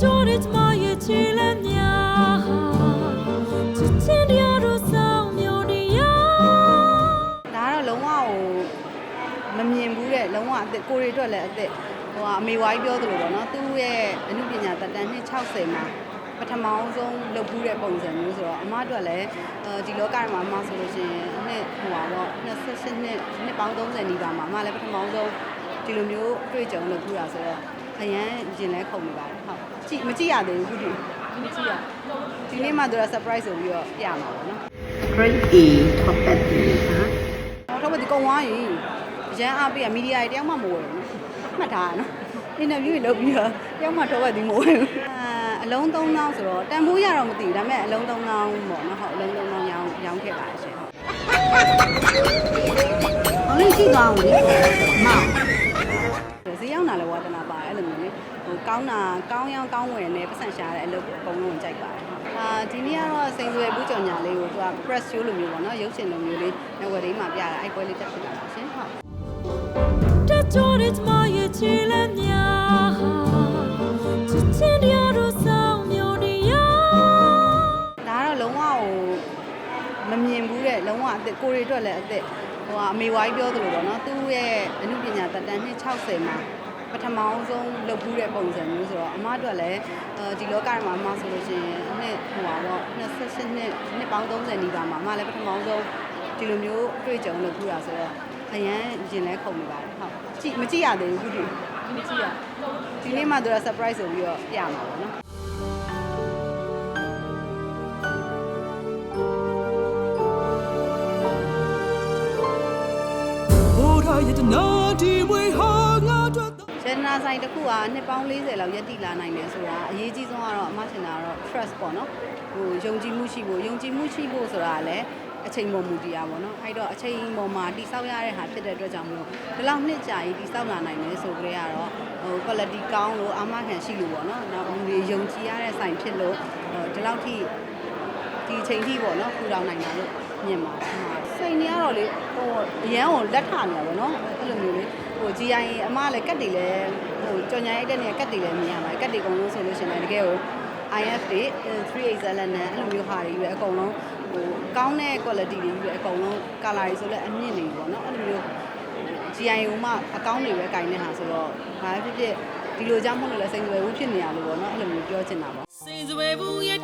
ကြိတဲ့ကျမရဲ့ချီလက်များချစ်ချင်တရားတို့ဆောင်မျိုးနေရဒါကတော့လုံးဝဟိုမမြင်ဘူးတဲ့လုံးဝအသက်ကိုရီအတွက်လည်းအသက်ဟိုကအမေဝိုင်းပြောသလိုပေါ့နော်သူ့ရဲ့အမှုပညာတက်တန်းနှစ်60မှာပထမအောင်ဆုံးလုပ်ဘူးတဲ့ပုံစံမျိုးဆိုတော့အမအတွက်လည်းအဲဒီလောကမှာအမဆိုလို့ရှိရင်နှစ်ဟိုပါပေါ့28နှစ်နှစ်ပေါင်း30နီးပါးမှာအမလည်းပထမအောင်ဆုံးဒီလိုမျိုးအတွေ့အကြုံလုပ်ဘူးတာဆိုတော့အရန်ရင်လဲခုန်နေပါတယ်ဟုတ် ကြည့်မကြည့်ရသေးဘူးခုဒီမကြည့်ရဒီနေ့မှသူက surprise ဆိုပြီးတော့ပြမှာပေါ့နော် grade A ထောက်ပတ်တယ်ဟာတော့တော့ဒီကုံသွားရင်ရန်အားပေးရမီဒီယာတွေတယောက်မှမဝယ်ဘူးနော်မှတ်ထားရနော်အင်တာဗျူးတွေလုပ်ပြီးတော့တယောက်မှတော့ဘက်ဒီမဝယ်ဘူးအာအလုံး3000ဆိုတော့တန်ဖိုးရတော့မသိဘူးဒါပေမဲ့အလုံး3000ပေါ့နော်ဟုတ်အလုံး3000ရောင်းရောင်းခဲ့ပါရှင်ဟုတ်ဘာလို့ကြည့်သွားအောင်လဲမောင်ဈေးရောက်လာလဲဝါသနာပါတယ်အဲ့လိုမျိုးလေဟို ကောင်းတာကောင်းရောင်းကောင်းဝယ်နဲ့ပတ်စံရှာတဲ့အလုပ်ကိုအကုန်လုံးကြိုက်ပါတယ်အာဒီနေ့ကတော့စိန်ဆွေဘူးကြော်ညာလေးကိုသူက press show လိုမျိုးပေါ့နော်ရုပ်ရှင်လိုမျိုးလေးနေဝယ်လေးမှာပြတာအဲ့ပွဲလေးတက်ဖြစ်လာပါရှင်ဟုတ်တက်ကြတဲ့ကျမရဲ့ချီလက်များချစ်ချင်တရားတို့ဆောင်မျိုးနေရဒါကတော့လုံးဝဟိုမမြင်ဘူးတဲ့လုံးဝအသက်ကိုရီအတွက်လည်းအသက်ဟိုကအမေဝိုင်းပြောသလိုပေါ့နော်သူ့ရဲ့အမှုပညာတက်တန်းနှစ်60မှာ ပထမအောင်ဆုံးလုပ်ဘူးတဲ့ပုံစံမျိုးဆိုတော့အမအတွက်လည်းအဲဒီလောကမှာအမဆိုလို့ရှိရင်နှစ်ဟိုပါပေါ့28နှစ်နှစ်ပေါင်း30နီးပါးမှာအမလည်းပထမအောင်ဆုံးဒီလိုမျိုးအတွေ့အကြုံလုပ်ဘူးတာဆိုတော့အရန်ရင်လဲခုန်နေပါတယ်ဟုတ်ကြည့်မကြည့်ရသေးဘူးခုဒီမကြည့်ရဒီနေ့မှသူက surprise ဆိုပြီးတော့ပြမှာပေါ့နော်ဘိုးရရဲ့တနာဒီမွေဟာ ငါတို့ရတနာဆိုင်တစ်ခုကနှစ်ပေါင်း40လောက်ရက်တည်လာနိုင်တယ်ဆိုတာအရေးကြီးဆုံးကတော့အမရှင်တာကတော့ trust ပေါ့နော်ဟိုယုံကြည်မှုရှိဖို့ယုံကြည်မှုရှိဖို့ဆိုတာကလည်းအချိန်ပေါ်မူတည်ရပါတော့အဲ့တော့အချိန်ပေါ်မှာတိဆောက်ရတဲ့ဟာဖြစ်တဲ့အတွက်ကြောင့်မလို့ဒီလောက်နှစ်ကြာကြီးတိဆောက်လာနိုင်တယ်ဆိုကြတဲ့ကတော့ဟို quality ကောင်းလို့အာမခံရှိလို့ပေါ့နော်နောက်လူတွေယုံကြည်ရတဲ့ဆိုင်ဖြစ်လို့ဟိုဒီလောက်ထိဒီအချိန်ထိပေါ့နော်ထူထောင်နိုင်တာလို့ မြင်ပါတယ်စိတ်နေရတော့လေဟိုအရန်ကိုလက်ထနေတာပေါ့နော်အဲ့လိုမျိုးလေဟို GI အမလည်းကတ်တွေလည်းဟိုကြော်ညာရိုက်တဲ့နေရာကတ်တွေလည်းမြင်ရပါတယ်ကတ်တွေအကုန်လုံးဆိုလို့ရှိရင်လည်းတကယ်ကို IF တွေ387နဲ့အဲ့လိုမျိုးဟာတွေပဲအကုန်လုံးဟိုကောင်းတဲ့ quality တွေပဲအကုန်လုံး color တွေဆိုလည်းအမြင့်နေပြီပေါ့နော်အဲ့လိုမျိုး GI ဟိုမှအကောင်းတွေပဲကင်နေတာဆိုတော့ဘာဖြစ်ဖြစ်ဒီလိုကြောင့်မဟုတ်လို့လည်းစိတ်ကြွယ်ဘူးဖြစ်နေရလို့ပေါ့နော်အဲ့လိုမျိုးပြောချင်တာပေါ့စင်စွယ်ဘူးရဲ့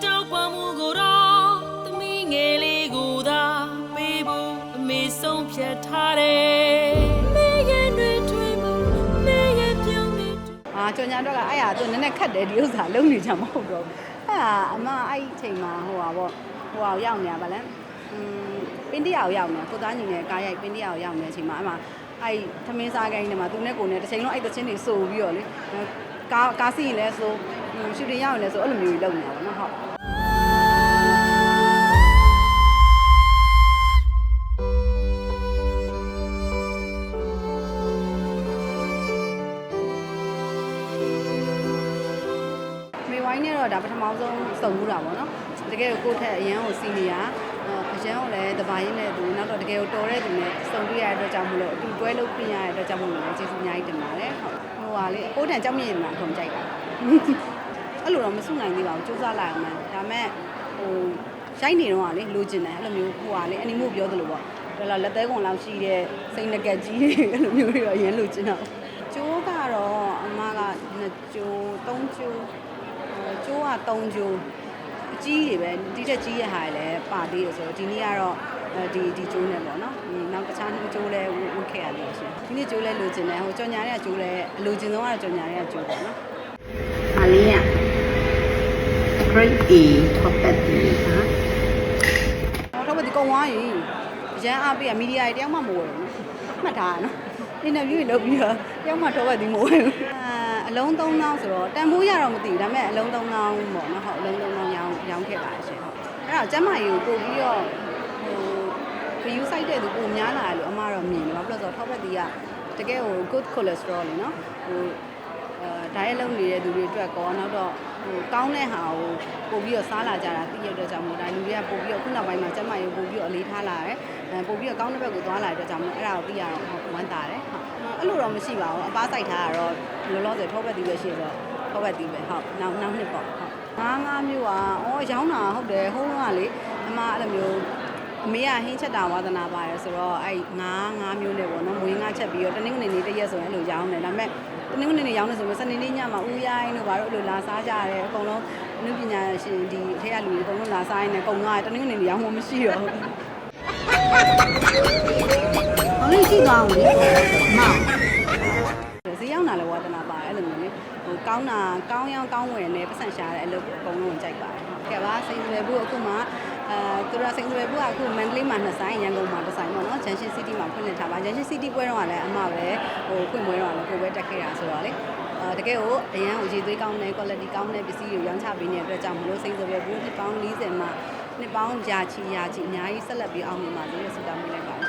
အာကြော်ညာတော့ကအဲ့ဟာသူနည်းနည်းခတ်တယ်ဒီဥစ္စာလုံးနေချင်မဟုတ်တော့ဘူးအဲ့ဟာအမအဲ့ဒီအချိန်မှာဟိုပါပေါ့ဟိုဟာကိုရောက်နေရပါလဲอืมပင်းတရာကိုရောက်နေကိုသားညီနဲ့ကားရိုက်ပင်းတရာကိုရောက်နေတဲ့အချိန်မှာအမအဲ့သမင်းစားကိုင်းထဲမှာသူနဲ့ကိုနဲ့တစ်ချိန်လုံးအဲ့တချင်းတွေစိုးပြီးတော့လေကားကားစီးရင်လည်းစိုးရှူတင်ရောက်ရင်လည်းစိုးအဲ့လိုမျိုးကြီးလုပ်နေတာပေါ့နော်ဟုတ် တော့ဒါပထမဆုံးစုံမှုတာပေါ့နော်တကယ်ကိုကိုယ့်ထက်အရန်ကိုစီနီယာအရန်ကိုလည်းတပါးရင်းနဲ့သူနောက်တော့တကယ်ကိုတော်တဲ့သူနဲ့စုံတွေ့ရတဲ့အတွက်ကြောင့်မလို့အတူတွဲလုပ်ပြင်ရတဲ့အတွက်ကြောင့်မလို့လည်းကျေးဇူးအများကြီးတင်ပါတယ်ဟုတ်ဟိုဟာလေအကိုတန်ကြောက်မြင့်နေတာအကုန်ကြိုက်တာအဲ့လိုတော့မဆုနိုင်သေးပါဘူးစူးစမ်းလိုက်အောင်မယ်ဒါမဲ့ဟိုရိုက်နေတော့ကလေလိုချင်တယ်အဲ့လိုမျိုးဟိုဟာလေအနီမို့ပြောသလိုပေါ့ဒါလာလက်သေးကုန်လောက်ရှိတဲ့စိတ်ငကက်ကြီးတွေအဲ့လိုမျိုးတွေတော့အရင်လိုချင်တော့ကျိုးကတော့အမကနှစ်ကျိုးသုံးကျိုး ကျိုးက3ကျိုးအကြီးတွေပဲတိတက်ကြီးရဟာလည်းပါသေးတယ်ဆိုတော့ဒီနေ့ကတော့ဒီဒီကျိုးနဲ့ပေါ့နော်ဒီနောက်တခြားနှစ်ကျိုးလည်းဝတ်ခဲ့ရသေးရှင်ဒီနေ့ကျိုးလည်းလိုချင်တယ်ဟိုကြော်ညာတွေကကျိုးလည်းအလိုချင်ဆုံးကတော့ကြော်ညာတွေကကျိုးပေါ့နော်ဟာလေးရ grade A ထောက်ပတ်တယ်ဟာတော့တော့ဒီကုံသွားရင်ရန်အားပေးရမီဒီယာတွေတယောက်မှမဝယ်ဘူးနော်မှတ်ထားရနော်အင်တာဗျူးတွေလုပ်ပြီးတော့တယောက်မှတော့ဘက်ဒီမဝယ်ဘူးအာအ လုံး3000ဆိုတော့တန်ဖိုးရတော့မသိဘူးဒါပေမဲ့အလုံး3000ပေါ့နော်ဟုတ်အလုံး3000ရောင်းရောင်းခဲ့ပါရှင်ဟုတ်အဲ့တော့ကျမကြီးကိုပို့ပြီးတော့ဟို view site တဲ့သူပုံများလာတယ်လို့အမတော့မြင်တယ်ဘာဖြစ်လို့လဲဆိုတော့ထောက်ဘက်တီကတကယ်ဟို good cholesterol လေနော်ဟိုအဲ diet လုပ်နေတဲ့သူတွေအတွက်ကောနောက်တော့ဟိုကောင်းတဲ့ဟာကိုပို့ပြီးတော့စားလာကြတာသိရတဲ့ကြောင့်မို့ဒါလူတွေကပို့ပြီးတော့ခုနောက်ပိုင်းမှာကျမရေပို့ပြီးတော့အလေးထားလာတယ်အဲပို့ပြီးတော့ကောင်းတဲ့ဘက်ကိုသွားလာတဲ့အတွက်ကြောင့်မို့အဲ့ဒါကိုသိရတော့ဝမ်းသာတယ်ဟုတ်အဲ့လိုတော့မရှိပါဘူးအပားစိုက်ထားတာတော့လောလောဆယ်ထောက်ဘက်တီပဲရှိဆိုတော့ဟုတ်ကဲ့ဒီပဲဟုတ်နောက်နောက်နှစ်ပေါ့ဟုတ်ငါးငါးမျိုးอ่ะဩရောင်းတာဟုတ်တယ်ဟိုးကလေအမအဲ့လိုမျိုး အမေကဟင်းချက်တာဝါသနာပါတယ်ဆိုတော့အဲ့ငါးငါးမျိုးနဲ့ပေါ့နော်မွေးငါချက်ပြီးတော့တနင်္ဂနွေနေ့တစ်ရက်ဆိုရင်အဲ့လိုရောင်းတယ်ဒါပေမဲ့တနင်္ဂနွေနေ့ရောင်းတယ်ဆိုရင်စနေနေ့ညမှာဦးရိုင်းတို့ဘာလို့အဲ့လိုလာစားကြရတယ်အကုန်လုံးအနုပညာရှင်ဒီအထက်ကလူတွေအကုန်လုံးလာစားရင်းနဲ့ကုန်သွားတယ်တနင်္ဂနွေနေ့ရောင်းမှမရှိတော့ဘူးဟောလေးကြည့်သွားအောင်လေမောင်ဈေးရောက်တာလည်းဝါသနာပါတယ်အဲ့လိုမျိုးလေဟိုကောင်းတာကောင်းရောင်းကောင်းဝယ်နေပတ်စံရှာတဲ့အလုပ်အကုန်လုံးကိုကြိုက်ပါတယ်ဟုတ်ကဲ့ပါစိန်ရွယ်ဘူးအခုမှ အဲသူရစိန်ရွယ်ဘူးကအခုမန္တလေးမှာနှစ်ဆိုင်ရန်ကုန်မှာတစ်ဆိုင်ပေါ့နော်ဂျန်ရှင်စီးတီးမှာဖွင့်လှစ်ထားပါဂျန်ရှင်စီးတီးပွဲတော့ကလည်းအမပဲဟိုဖွင့်ပွဲတော့လည်းကိုပဲတက်ခဲ့တာဆိုတော့လေအဲတကယ်ကိုအရန်ကိုရေသွေးကောင်းတဲ့ quality ကောင်းတဲ့ပစ္စည်းတွေရောင်းချပေးနေတဲ့အတွက်ကြောင့်မလို့စိန်ရွယ်ဘူးနှစ်ပေါင်း40မှာနှစ်ပေါင်းရာချီရာချီအများကြီးဆက်လက်ပြီးအောင်မြင်ပါစေလို့ဆုတောင်းပေးလိုက်ပါတယ်